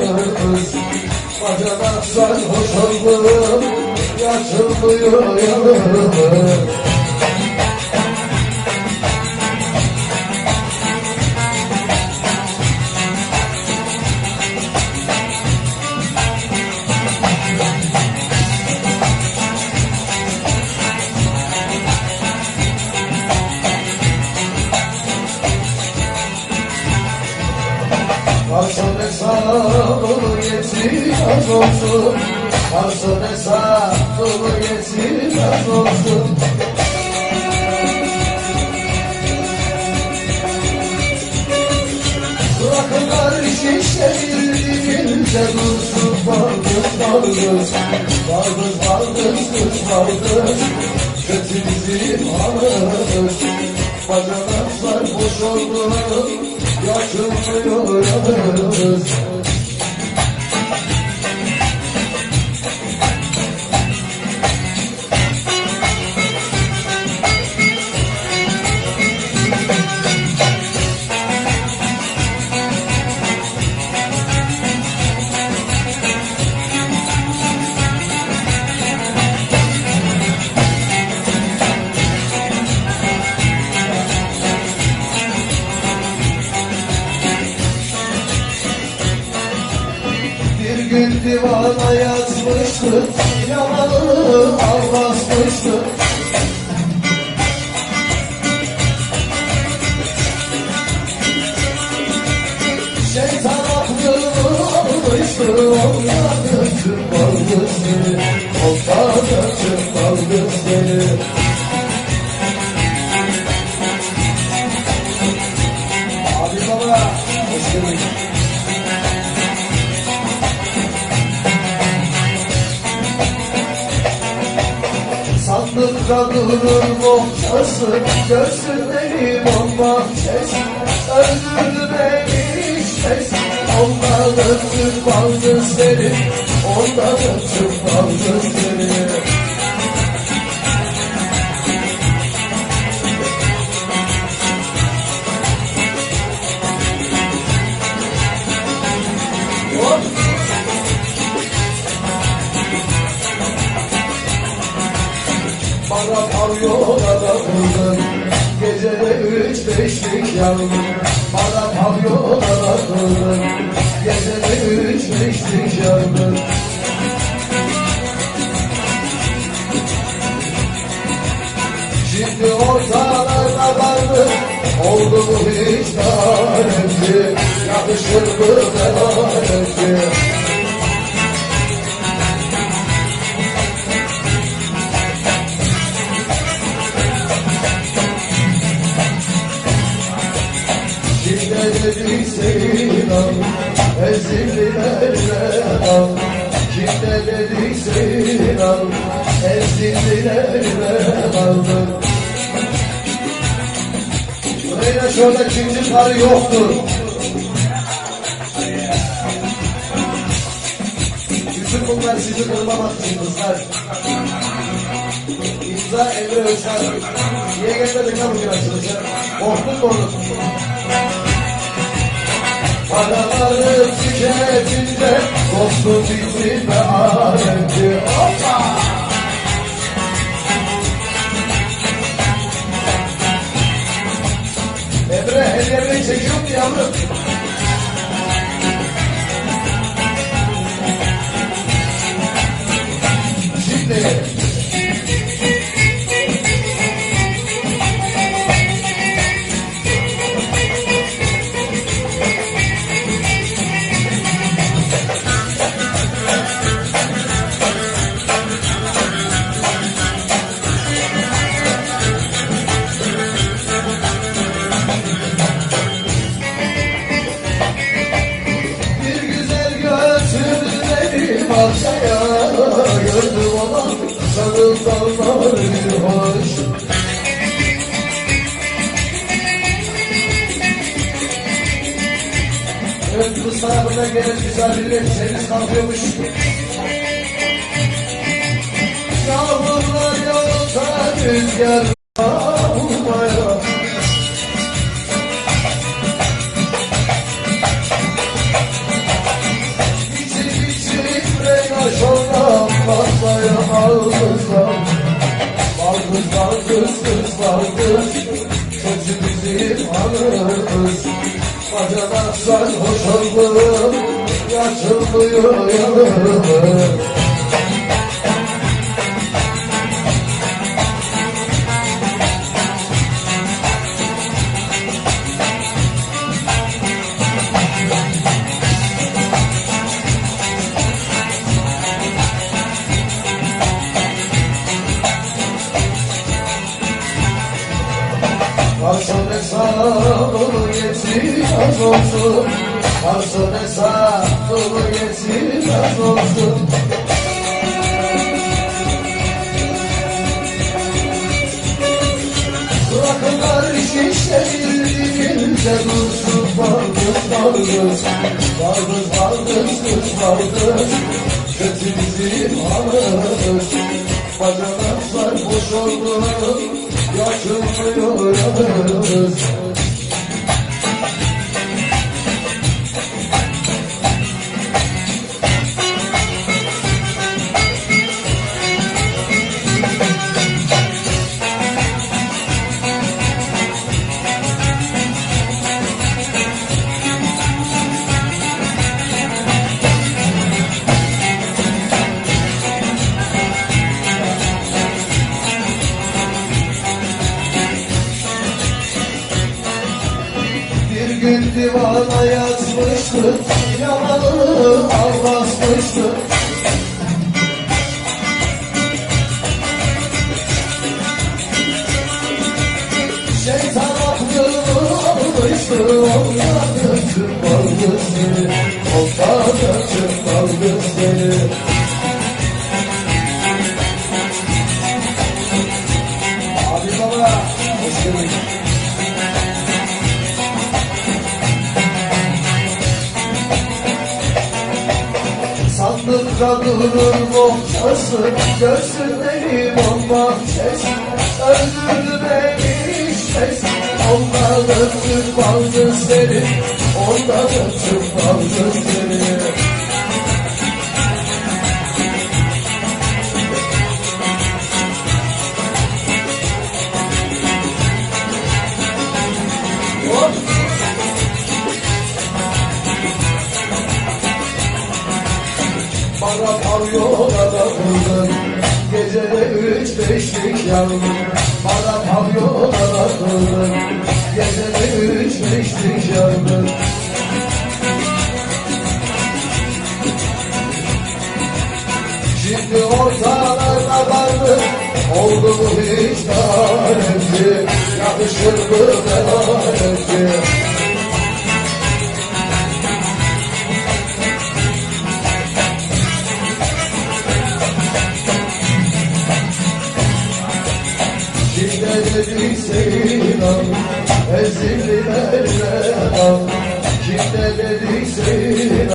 bizim anımız Bacanak sarhoş oldum Yaşılmıyor az olsun Varsa hesabı yesin az olsun Bırakınlar şişebildiğince dursun Baldız baldız Baldız baldız kız baldız Kötü bizim anımız Bacanaklar boş oldu Yaşılmıyor yanımız divana yazmıştı Yalanı almazmıştı Şeytan aklımı almıştı Ondan çıkmazdı seni Durur bohçası Göğsünde bomba ses. Öldürdü beni ses. Ondan öptüm baldı seni Ondan öptüm baldı seni pavyona da vurdun Gecede üç yandım Şimdi ortalarda kaldı. Oldu mu hiç tanemci Yakışır mı? devanemci inan Ezildilerle aldım Buraya şöyle ikinci karı yoktur Bütün bunlar sizi kırmamak için kızlar İmza Emre Özkan Niye gelmedik lan bugün açılışa? Korktun mu oğlum? Paraları tüketince Dostum bitti ve Hoppa! Bahçeye Gördüm ama sarıl dalları hoş Evet bu sahibine gelen misafirler seniz kalkıyormuş Yağmurlar yağsa rüzgar var kız baldız Kötü bizim anımız Bacanak sarhoş oldu Yaşılmıyor yanımız hesabı yetmez olsun. Bırakınlar şişelerinde dursun. Baldız baldız Baldız baldız kız baldız Kötü bizim anımız Bacanaklar boş oldu Yaşılmıyor yanımız yazmıştı Yalanı almazmıştı Şeytan aklımı almıştı Ondan çıkmadı seni Ondan seni. Abi baba Sandıkta durur bohçası Görsün beni bomba ses Öldürdü beni ses Ondan öptüm baldı seni Ondan öptüm baldı seni pavyona da kıldın Gecede üç beşlik yandım Bana pavyona da kıldın Gecede üç beşlik yandım Şimdi ortalarda vardı. Oldu mu hiç tanemci Yakışır mı tanemci